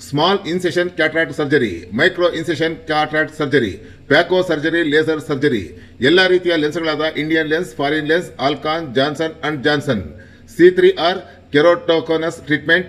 small incision cataract surgery micro incision cataract surgery phaco surgery laser surgery ಎಲ್ಲ ರೀತಿಯ ಲೆನ್ಸ್ಗಳಾದ Indian lens foreign lens Alcon Johnson and Johnson C three R keratoconus treatment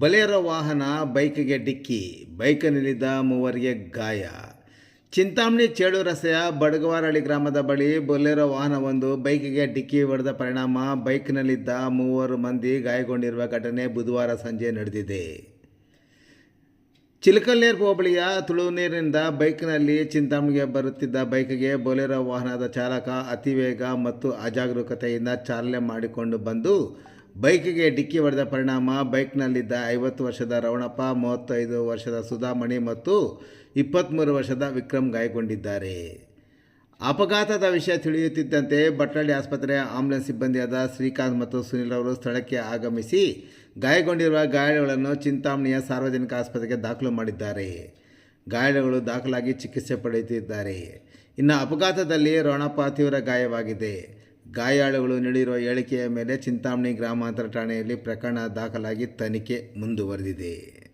ಬಲೇರೋ ವಾಹನ ಬೈಕ್ಗೆ ಡಿಕ್ಕಿ ಬೈಕ್ನಲ್ಲಿದ್ದ ಮೂವರಿಗೆ ಗಾಯ. ಚಿಂತಾಮಣಿ ಚೇಳು ರಸ್ತೆಯ ಬಡಗವಾರಹಳ್ಳಿ ಗ್ರಾಮದ ಬಳಿ ಬೊಲೆರೋ ವಾಹನವೊಂದು ಬೈಕ್ಗೆ ಡಿಕ್ಕಿ ಹೊಡೆದ ಪರಿಣಾಮ ಬೈಕ್ನಲ್ಲಿದ್ದ ಮೂವರು ಮಂದಿ ಗಾಯಗೊಂಡಿರುವ ಘಟನೆ ಬುಧವಾರ ಸಂಜೆ ನಡೆದಿದೆ. ಚಿಲಕಲ್ನೇರ್ ಹೋಬಳಿಯ ತುಳುನೀರಿನಿಂದ ಬೈಕ್ನಲ್ಲಿ ಚಿಂತಾಮಣಿಗೆ ಬರುತ್ತಿದ್ದ ಬೈಕ್ಗೆ ಬೊಲೆರೋ ವಾಹನದ ಚಾಲಕ ಅತಿವೇಗ ಮತ್ತು ಅಜಾಗರೂಕತೆಯಿಂದ ಚಾಲನೆ ಮಾಡಿಕೊಂಡು ಬಂದು ಬೈಕ್ಗೆ ಡಿಕ್ಕಿ ಹೊಡೆದ ಪರಿಣಾಮ, ಬೈಕ್ನಲ್ಲಿದ್ದ ಐವತ್ತು ವರ್ಷದ ರವಣಪ್ಪ ಮೂವತ್ತೈದು ವರ್ಷದ ಸುಧಾಮಣಿ ಮತ್ತು ಇಪ್ಪತ್ತ್ಮೂರು ವರ್ಷದ ವಿಕ್ರಮ್ ಗಾಯಗೊಂಡಿದ್ದಾರೆ. ಅಪಘಾತದ ವಿಷಯ ತಿಳಿಯುತ್ತಿದ್ದಂತೆ ಬಟ್ಟಳ್ಳಿ ಆಸ್ಪತ್ರೆಯ ಆಂಬ್ಯುಲೆನ್ಸ್ ಸಿಬ್ಬಂದಿಯಾದ ಶ್ರೀಕಾಂತ್ ಮತ್ತು ಸುನಿಲ್ ಅವರು ಸ್ಥಳಕ್ಕೆ ಆಗಮಿಸಿ ಗಾಯಗೊಂಡಿರುವ ಗಾಯಾಳುಗಳನ್ನು ಚಿಂತಾಮಣಿಯ ಸಾರ್ವಜನಿಕ ಆಸ್ಪತ್ರೆಗೆ ದಾಖಲು ಮಾಡಿದ್ದಾರೆ. ಗಾಯಾಳುಗಳು ದಾಖಲಾಗಿ ಚಿಕಿತ್ಸೆ ಪಡೆಯುತ್ತಿದ್ದಾರೆ. ಇನ್ನು ಅಪಘಾತದಲ್ಲಿ ರೋಣಪ್ಪ ತೀವ್ರ ಗಾಯವಾಗಿದೆ. ಗಾಯಾಳುಗಳು ನೀಡಿರುವ ಹೇಳಿಕೆಯ ಮೇಲೆ ಚಿಂತಾಮಣಿ ಗ್ರಾಮಾಂತರ ಠಾಣೆಯಲ್ಲಿ ಪ್ರಕರಣ ದಾಖಲಾಗಿ ತನಿಖೆ ಮುಂದುವರೆದಿದೆ.